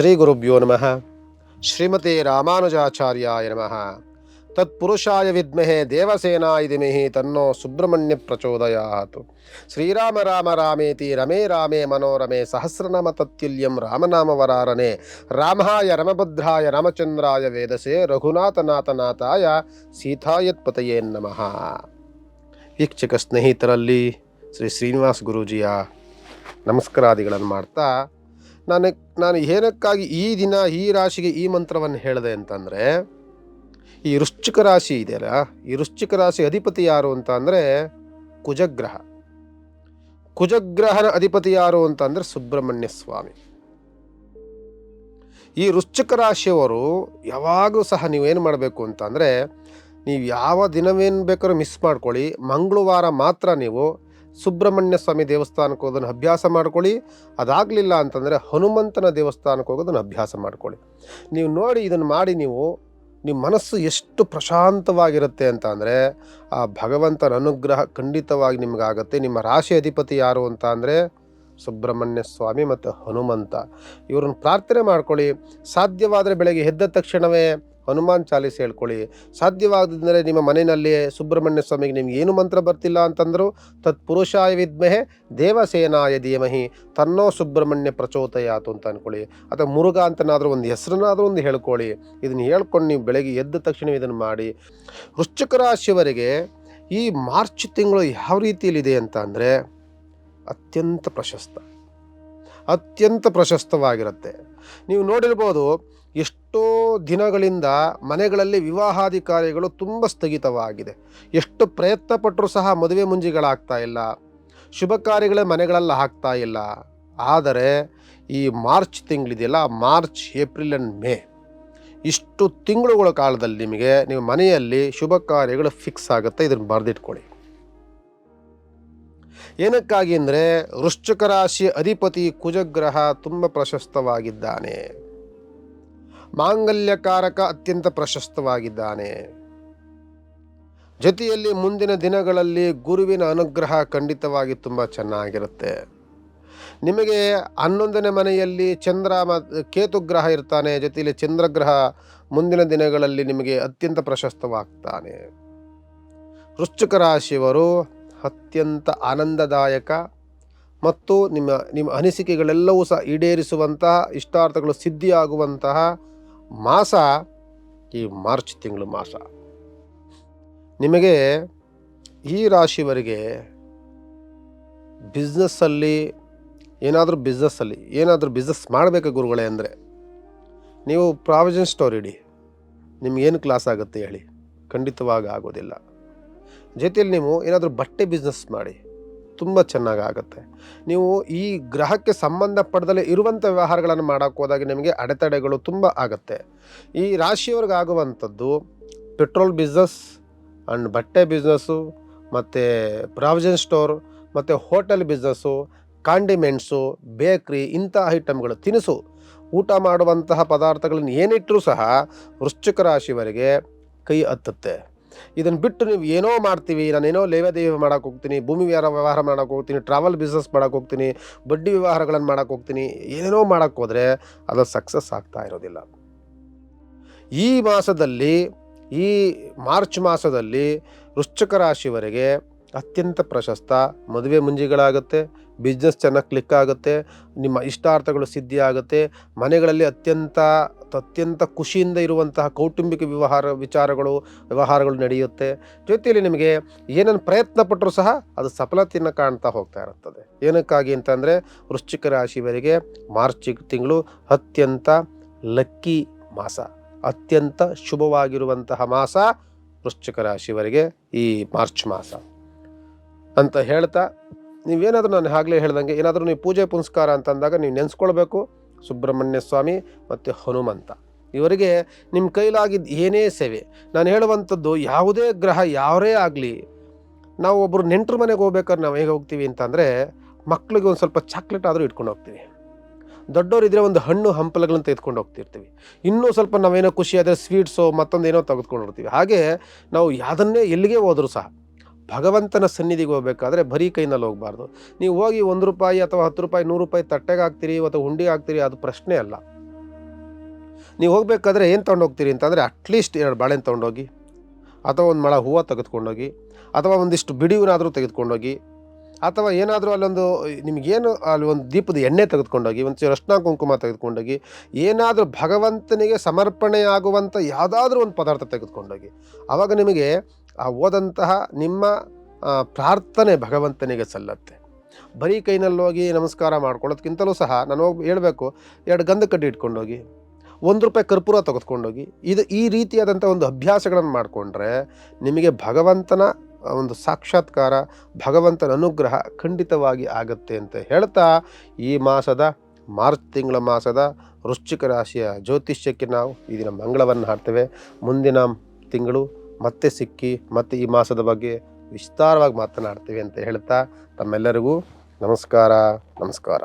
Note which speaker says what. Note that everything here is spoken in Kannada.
Speaker 1: ಶ್ರೀ ಗುರುಭ್ಯೋ ನಮಃ. ಶ್ರೀಮತಿ ರಾಮಾನುಜಾಚಾರ್ಯಾಯ ನಮಃ. ತತ್ಪುರುಷಾಯ ವಿದ್ಮಹೆ ದೇವಸೇನಾಯ ಧಿಮಹಿ ತನ್ನೋ ಸುಬ್ರಹ್ಮಣ್ಯ ಪ್ರಚೋದಯಾತ್. ಶ್ರೀರಾಮ ರಾಮ ರಾಮೇತಿ ರಮೇ ರಾಮೇ ಮನೋರಮೆ ಸಹಸ್ರನಾಮ ತತ್ಯುಲ್ಯಂ ರಾಮನಾಮವರಾರನೆ. ರಾಮಾಯ ರಮಭದ್ರಾಯ ರಾಮಚಂದ್ರಾಯ ವೇದಸೆ ರಘುನಾಥನಾಥನಾಥಾಯ ಸೀತಾಯತ್ಪತಯೇ ನಮಃ. ವೀಕ್ಷಕ ಸ್ನೇಹಿತರಲ್ಲಿ ಶ್ರೀ ಶ್ರೀನಿವಾಸ ಗುರುಜಿಯ ನಮಸ್ಕಾರಾದಿಗಳನ್ನು ಮಾಡ್ತಾ ನಾನು ನಾನು ಏನಕ್ಕಾಗಿ ಈ ದಿನ ಈ ರಾಶಿಗೆ ಈ ಮಂತ್ರವನ್ನು ಹೇಳಿದೆ ಅಂತಂದರೆ, ಈ ವೃಶ್ಚಿಕ ರಾಶಿ ಇದೆಯಲ್ಲ, ಈ ವೃಶ್ಚಿಕ ರಾಶಿ ಅಧಿಪತಿ ಯಾರು ಅಂತ ಅಂದರೆ ಕುಜಗ್ರಹ. ಕುಜಗ್ರಹನ ಅಧಿಪತಿ ಯಾರು ಅಂತ ಅಂದರೆ ಸುಬ್ರಹ್ಮಣ್ಯ ಸ್ವಾಮಿ. ಈ ವೃಶ್ಚಿಕ ರಾಶಿಯವರು ಯಾವಾಗಲೂ ಸಹ ನೀವೇನು ಮಾಡಬೇಕು ಅಂತಂದರೆ, ನೀವು ಯಾವ ದಿನವೇನು ಬೇಕಾದ್ರೂ ಮಿಸ್ ಮಾಡ್ಕೊಳ್ಳಿ, ಮಂಗಳವಾರ ಮಾತ್ರ ನೀವು ಸುಬ್ರಹ್ಮಣ್ಯ ಸ್ವಾಮಿ ದೇವಸ್ಥಾನಕ್ಕೆ ಹೋಗೋದನ್ನು ಅಭ್ಯಾಸ ಮಾಡ್ಕೊಳ್ಳಿ. ಅದಾಗಲಿಲ್ಲ ಅಂತಂದರೆ ಹನುಮಂತನ ದೇವಸ್ಥಾನಕ್ಕೆ ಹೋಗೋದನ್ನು ಅಭ್ಯಾಸ ಮಾಡ್ಕೊಳ್ಳಿ. ನೀವು ನೋಡಿ ಇದನ್ನು ಮಾಡಿ ನೀವು, ನಿಮ್ಮ ಮನಸ್ಸು ಎಷ್ಟು ಪ್ರಶಾಂತವಾಗಿರುತ್ತೆ ಅಂತ ಅಂದರೆ, ಆ ಭಗವಂತನ ಅನುಗ್ರಹ ಖಂಡಿತವಾಗಿ ನಿಮಗಾಗತ್ತೆ. ನಿಮ್ಮ ರಾಶಿ ಅಧಿಪತಿ ಯಾರು ಅಂತ ಅಂದರೆ, ಸುಬ್ರಹ್ಮಣ್ಯ ಸ್ವಾಮಿ ಮತ್ತು ಹನುಮಂತ. ಇವ್ರನ್ನ ಪ್ರಾರ್ಥನೆ ಮಾಡ್ಕೊಳ್ಳಿ. ಸಾಧ್ಯವಾದರೆ ಬೆಳಗ್ಗೆ ಎದ್ದ ತಕ್ಷಣವೇ ಹನುಮಾನ್ ಚಾಲೀಸ್ ಹೇಳ್ಕೊಳ್ಳಿ. ಸಾಧ್ಯವಾಗದಿದ್ದರೆ ನಿಮ್ಮ ಮನೆಯಲ್ಲಿ ಸುಬ್ರಹ್ಮಣ್ಯ ಸ್ವಾಮಿಗೆ ನಿಮ್ಗೆ ಏನು ಮಂತ್ರ ಬರ್ತಿಲ್ಲ ಅಂತಂದರೂ, ತತ್ಪುರುಷಾಯ ವಿದ್ಮಹೆ ದೇವಸೇನಾಯ ಧೀಮಹಿ ತನ್ನೋ ಸುಬ್ರಹ್ಮಣ್ಯ ಪ್ರಚೋದಯಾತು ಅಂತ ಅಂದ್ಕೊಳ್ಳಿ ಅಥವಾ ಮುರುಘ ಅಂತನಾದರೂ ಒಂದು ಹೆಸರನ್ನಾದರೂ ಒಂದು ಹೇಳ್ಕೊಳ್ಳಿ. ಇದನ್ನು ಹೇಳ್ಕೊಂಡು ನೀವು ಬೆಳಗ್ಗೆ ಎದ್ದ ತಕ್ಷಣ ಇದನ್ನು ಮಾಡಿ. ವೃಶ್ಚಿಕ ರಾಶಿಯವರಿಗೆ ಈ ಮಾರ್ಚ್ ತಿಂಗಳು ಯಾವ ರೀತಿಯಲ್ಲಿದೆ ಅಂತ ಅಂದರೆ ಅತ್ಯಂತ ಪ್ರಶಸ್ತ. ಅತ್ಯಂತ ಪ್ರಶಸ್ತವಾಗಿರುತ್ತೆ. ನೀವು ನೋಡಿರ್ಬೋದು ಎಷ್ಟೋ ದಿನಗಳಿಂದ ಮನೆಗಳಲ್ಲಿ ವಿವಾಹಾದಿ ಕಾರ್ಯಗಳು ತುಂಬ ಸ್ಥಗಿತವಾಗಿದೆ. ಎಷ್ಟು ಪ್ರಯತ್ನ ಪಟ್ಟರೂ ಸಹ ಮದುವೆ ಮುಂಜಿಗಳಾಗ್ತಾ ಇಲ್ಲ. ಶುಭ ಕಾರ್ಯಗಳೇ ಮನೆಗಳಲ್ಲಿ ಆಗ್ತಾ ಇಲ್ಲ. ಆದರೆ ಈ ಮಾರ್ಚ್ ತಿಂಗಳಿದೆಯಲ್ಲ, ಮಾರ್ಚ್, ಏಪ್ರಿಲ್ ಆ್ಯಂಡ್ ಮೇ. ಇಷ್ಟು ತಿಂಗಳುಗಳ ಕಾಲದಲ್ಲಿ ನಿಮಗೆ ನೀವು ಮನೆಯಲ್ಲಿ ಶುಭ ಕಾರ್ಯಗಳು ಫಿಕ್ಸ್ ಆಗುತ್ತೆ, ಇದನ್ನು ಬರೆದಿಟ್ಕೊಳ್ಳಿ. ಏನಕ್ಕಾಗಿ ಅಂದರೆ ವೃಶ್ಚಿಕ ರಾಶಿ ಅಧಿಪತಿ ಕುಜಗ್ರಹ ತುಂಬ ಪ್ರಶಸ್ತವಾಗಿದ್ದಾನೆ. ಮಾಂಗಲ್ಯಕಾರಕ ಅತ್ಯಂತ ಪ್ರಶಸ್ತವಾಗಿದ್ದಾನೆ. ಜೊತೆಯಲ್ಲಿ ಮುಂದಿನ ದಿನಗಳಲ್ಲಿ ಗುರುವಿನ ಅನುಗ್ರಹ ಖಂಡಿತವಾಗಿ ತುಂಬ ಚೆನ್ನಾಗಿರುತ್ತೆ. ನಿಮಗೆ ಹನ್ನೊಂದನೇ ಮನೆಯಲ್ಲಿ ಚಂದ್ರ ಕೇತು ಗ್ರಹ ಇರ್ತಾನೆ, ಜೊತೆಯಲ್ಲಿ ಚಂದ್ರಗ್ರಹ ಮುಂದಿನ ದಿನಗಳಲ್ಲಿ ನಿಮಗೆ ಅತ್ಯಂತ ಪ್ರಶಸ್ತವಾಗ್ತಾನೆ. ವೃಶ್ಚಿಕ ರಾಶಿಯವರು ಅತ್ಯಂತ ಆನಂದದಾಯಕ ಮತ್ತು ನಿಮ್ಮ ನಿಮ್ಮ ಅನಿಸಿಕೆಗಳೆಲ್ಲವೂ ಸಹ ಈಡೇರಿಸುವಂತಹ, ಇಷ್ಟಾರ್ಥಗಳು ಸಿದ್ಧಿಯಾಗುವಂತಹ ಮಾಸ ಈ ಮಾರ್ಚ್ ತಿಂಗಳು ಮಾಸ. ನಿಮಗೆ ಈ ರಾಶಿಯವರಿಗೆ ಬಿಸ್ನೆಸ್ಸಲ್ಲಿ ಏನಾದರೂ ಬಿಸ್ನೆಸ್ಸಲ್ಲಿ ಏನಾದರೂ ಬಿಸ್ನೆಸ್ ಮಾಡಬೇಕು ಗುರುಗಳೇ ಅಂದರೆ ನೀವು ಪ್ರಾವಿಷನ್ ಸ್ಟೋರ್ ಇಡಿ. ನಿಮ್ಗೇನು ಕ್ಲಾಸ್ ಆಗುತ್ತೆ ಹೇಳಿ. ಖಂಡಿತವಾಗಿ ಆಗೋದಿಲ್ಲ. ಜೊತೆಯಲ್ಲಿ ನೀವು ಏನಾದರೂ ಬಟ್ಟೆ ಬಿಸ್ನೆಸ್ ಮಾಡಿ. ತುಂಬ ಚೆನ್ನಾಗಿ ಆಗುತ್ತೆ. ನೀವು ಈ ಗ್ರಹಕ್ಕೆ ಸಂಬಂಧಪಡ್ದಲೇ ಇರುವಂಥ ವ್ಯವಹಾರಗಳನ್ನು ಮಾಡೋಕ್ಕೆ ಹೋದಾಗ ನಿಮಗೆ ಅಡೆತಡೆಗಳು ತುಂಬ ಆಗುತ್ತೆ. ಈ ರಾಶಿಯವ್ರಿಗಾಗುವಂಥದ್ದು ಪೆಟ್ರೋಲ್ ಬಿಸ್ನೆಸ್ ಆ್ಯಂಡ್ ಬಟ್ಟೆ ಬಿಸ್ನೆಸ್ಸು, ಮತ್ತು ಪ್ರಾವಿಜನ್ ಸ್ಟೋರ್, ಮತ್ತು ಹೋಟೆಲ್ ಬಿಸ್ನೆಸ್ಸು, ಕಾಂಡಿಮೆಂಟ್ಸು, ಬೇಕ್ರಿ ಇಂಥ ಐಟಮ್ಗಳು ತಿನಿಸು. ಊಟ ಮಾಡುವಂತಹ ಪದಾರ್ಥಗಳನ್ನು ಏನಿಟ್ಟರೂ ಸಹ ವೃಶ್ಚಿಕ ರಾಶಿವರೆಗೆ ಕೈ ಹತ್ತುತ್ತೆ. ಇದನ್ನು ಬಿಟ್ಟು ನೀವು ಏನೋ ಮಾಡ್ತೀವಿ ನಾನೇನೋ ಲೇವಾದೇವಿ ಮಾಡೋಕೆ ಹೋಗ್ತೀನಿ, ಭೂಮಿ ವ್ಯವಹಾರ ವ್ಯವಹಾರ ಮಾಡೋಕೆ ಹೋಗ್ತೀನಿ ಟ್ರಾವೆಲ್ ಬಿಸ್ನೆಸ್ ಮಾಡೋಕೆ ಹೋಗ್ತೀನಿ, ಬಡ್ಡಿ ವ್ಯವಹಾರಗಳನ್ನು ಮಾಡೋಕೆ ಹೋಗ್ತೀನಿ, ಏನೇನೋ ಮಾಡೋಕ್ಕೆ ಹೋದರೆ ಅದು ಸಕ್ಸಸ್ ಆಗ್ತಾ ಇರೋದಿಲ್ಲ. ಈ ಮಾಸದಲ್ಲಿ, ಈ ಮಾರ್ಚ್ ಮಾಸದಲ್ಲಿ ವೃಶ್ಚಿಕ ರಾಶಿವರೆಗೆ ಅತ್ಯಂತ ಪ್ರಶಸ್ತ ಮದುವೆ ಮುಂಜಿಗಳಾಗುತ್ತೆ ಬಿಸ್ನೆಸ್ ಚೆನ್ನಾಗಿ ಕ್ಲಿಕ್ ಆಗುತ್ತೆ, ನಿಮ್ಮ ಇಷ್ಟಾರ್ಥಗಳು ಸಿದ್ಧಿ ಆಗುತ್ತೆ ಮನೆಗಳಲ್ಲಿ ಅತ್ಯಂತ ಅತ್ಯಂತ ಖುಷಿಯಿಂದ ಇರುವಂತಹ ಕೌಟುಂಬಿಕ ವ್ಯವಹಾರ ವಿಚಾರಗಳು, ವ್ಯವಹಾರಗಳು ನಡೆಯುತ್ತೆ. ಜೊತೆಯಲ್ಲಿ ನಿಮಗೆ ಏನೇನು ಪ್ರಯತ್ನ ಪಟ್ಟರೂ ಸಹ ಅದು ಸಫಲತೆಯನ್ನು ಕಾಣ್ತಾ ಹೋಗ್ತಾ ಇರುತ್ತದೆ. ಏನಕ್ಕಾಗಿ ಅಂತಂದರೆ ವೃಶ್ಚಿಕ ರಾಶಿವರೆಗೆ ಮಾರ್ಚ್ ತಿಂಗಳು ಅತ್ಯಂತ ಲಕ್ಕಿ ಮಾಸ, ಅತ್ಯಂತ ಶುಭವಾಗಿರುವಂತಹ ಮಾಸ ವೃಶ್ಚಿಕ ರಾಶಿವರೆಗೆ ಈ ಮಾರ್ಚ್ ಮಾಸ. ಅಂತ ಹೇಳ್ತಾ ನೀವೇನಾದರೂ ನಾನು ಆಗಲೇ ಹೇಳ್ದಂಗೆ ಏನಾದರೂ ನೀವು ಪೂಜೆ ಪುನಸ್ಕಾರ ಅಂತಂದಾಗ ನೀವು ನೆನೆಸ್ಕೊಳ್ಬೇಕು. ಸುಬ್ರಹ್ಮಣ್ಯ ಸ್ವಾಮಿ ಮತ್ತು ಹನುಮಂತ. ಇವರಿಗೆ ನಿಮ್ಮ ಕೈಲಾಗಿದ್ದ ಏನೇ ಸೇವೆ, ನಾನು ಹೇಳುವಂಥದ್ದು ಯಾವುದೇ ಗ್ರಹ ಯಾರೇ ಆಗಲಿ, ನಾವು ಒಬ್ಬರು ನೆಂಟರ ಮನೆಗೆ ಹೋಗ್ಬೇಕಾದ್ರೆ ನಾವು ಹೇಗೆ ಹೋಗ್ತೀವಿ ಅಂತಂದರೆ, ಮಕ್ಳಿಗೆ ಒಂದು ಸ್ವಲ್ಪ ಚಾಕ್ಲೇಟ್ ಆದರೂ ಇಟ್ಕೊಂಡು ಹೋಗ್ತೀವಿ. ದೊಡ್ಡವರಿದ್ರೆ ಒಂದು ಹಣ್ಣು ಹಂಪಲುಗಳನ್ನ ತೆಗೆದುಕೊಂಡು ಹೋಗ್ತಿರ್ತೀವಿ. ಇನ್ನೂ ಸ್ವಲ್ಪ ನಾವೇನೋ ಖುಷಿ ಸ್ವೀಟ್ಸು ಮತ್ತೊಂದೇನೋ ತೆಗೆದುಕೊಂಡು ಹೋಗ್ತೀವಿ. ಹಾಗೆ ನಾವು ಯಾವುದನ್ನೇ ಎಲ್ಲಿಗೆ ಹೋದರೂ ಸಹ ಭಗವಂತನ ಸನ್ನಿಧಿಗೆ ಹೋಗ್ಬೇಕಾದ್ರೆ ಬರೀ ಕೈನಲ್ಲಿ ಹೋಗಬಾರ್ದು. ನೀವು ಹೋಗಿ ಒಂದು ರೂಪಾಯಿ ಅಥವಾ ಹತ್ತು ರೂಪಾಯಿ, ನೂರು ರೂಪಾಯಿ ತಟ್ಟೆಗೆ ಹಾಕ್ತೀರಿ ಅಥವಾ ಹುಂಡಿಗೆ ಹಾಕ್ತೀರಿ, ಅದು ಪ್ರಶ್ನೆ ಅಲ್ಲ. ನೀವು ಹೋಗಬೇಕಾದ್ರೆ ಏನು ತೊಗೊಂಡೋಗ್ತೀರಿ ಅಂತಂದರೆ ಅಟ್ಲೀಸ್ಟ್ ಎರಡು ಬಾಳೆಹಣ್ಣು ತೊಗೊಂಡೋಗಿ, ಅಥವಾ ಒಂದು ಮಳ ಹೂವು ತೆಗೆದುಕೊಂಡೋಗಿ, ಅಥವಾ ಒಂದಿಷ್ಟು ಬಿಡಿಯೂನಾದರೂ ತೆಗೆದುಕೊಂಡೋಗಿ, ಅಥವಾ ಏನಾದರೂ ಅಲ್ಲೊಂದು, ನಿಮಗೇನು ಅಲ್ಲಿ ಒಂದು ದೀಪದ ಎಣ್ಣೆ ತೆಗೆದುಕೊಂಡೋಗಿ, ಒಂದು ರಶ್ನ ಕುಂಕುಮ ತೆಗೆದುಕೊಂಡೋಗಿ, ಏನಾದರೂ ಭಗವಂತನಿಗೆ ಸಮರ್ಪಣೆ ಆಗುವಂಥ ಯಾವುದಾದ್ರೂ ಒಂದು ಪದಾರ್ಥ ತೆಗೆದುಕೊಂಡೋಗಿ. ಆವಾಗ ನಿಮಗೆ ಆ ಓದಂತಹ ನಿಮ್ಮ ಪ್ರಾರ್ಥನೆ ಭಗವಂತನಿಗೆ ಸಲ್ಲತ್ತೆ. ಬರೀ ಕೈನಲ್ಲಿ ಹೋಗಿ ನಮಸ್ಕಾರ ಮಾಡ್ಕೊಳ್ಳೋದಕ್ಕಿಂತಲೂ ಸಹ ನಾನು ಹೋಗಿ ಹೇಳಬೇಕು, ಎರಡು ಗಂಧ ಕಡ್ಡಿ ಇಟ್ಕೊಂಡೋಗಿ, ಒಂದು ರೂಪಾಯಿ ಕರ್ಪೂರ ತೆಗೆದುಕೊಂಡೋಗಿ, ಇದು ಈ ರೀತಿಯಾದಂಥ ಒಂದು ಅಭ್ಯಾಸಗಳನ್ನು ಮಾಡಿಕೊಂಡ್ರೆ ನಿಮಗೆ ಭಗವಂತನ ಒಂದು ಸಾಕ್ಷಾತ್ಕಾರ, ಭಗವಂತನ ಅನುಗ್ರಹ ಖಂಡಿತವಾಗಿ ಆಗುತ್ತೆ ಅಂತ ಹೇಳ್ತಾ, ಈ ಮಾಸದ ಮಾರ್ಚ್ ತಿಂಗಳ ಮಾಸದ ವೃಶ್ಚಿಕ ರಾಶಿಯ ಜ್ಯೋತಿಷ್ಯಕ್ಕೆ ನಾವು ಈ ದಿನ ಮಂಗಳವನ್ನು ಹಾಡ್ತೇವೆ. ಮುಂದಿನ ತಿಂಗಳು ಮತ್ತೆ ಸಿಕ್ಕಿ ಮತ್ತೆ ಈ ಮಾಸದ ಬಗ್ಗೆ ವಿಸ್ತಾರವಾಗಿ ಮಾತನಾಡ್ತೀವಿ ಅಂತ ಹೇಳ್ತಾ ತಮ್ಮೆಲ್ಲರಿಗೂ ನಮಸ್ಕಾರ ನಮಸ್ಕಾರ.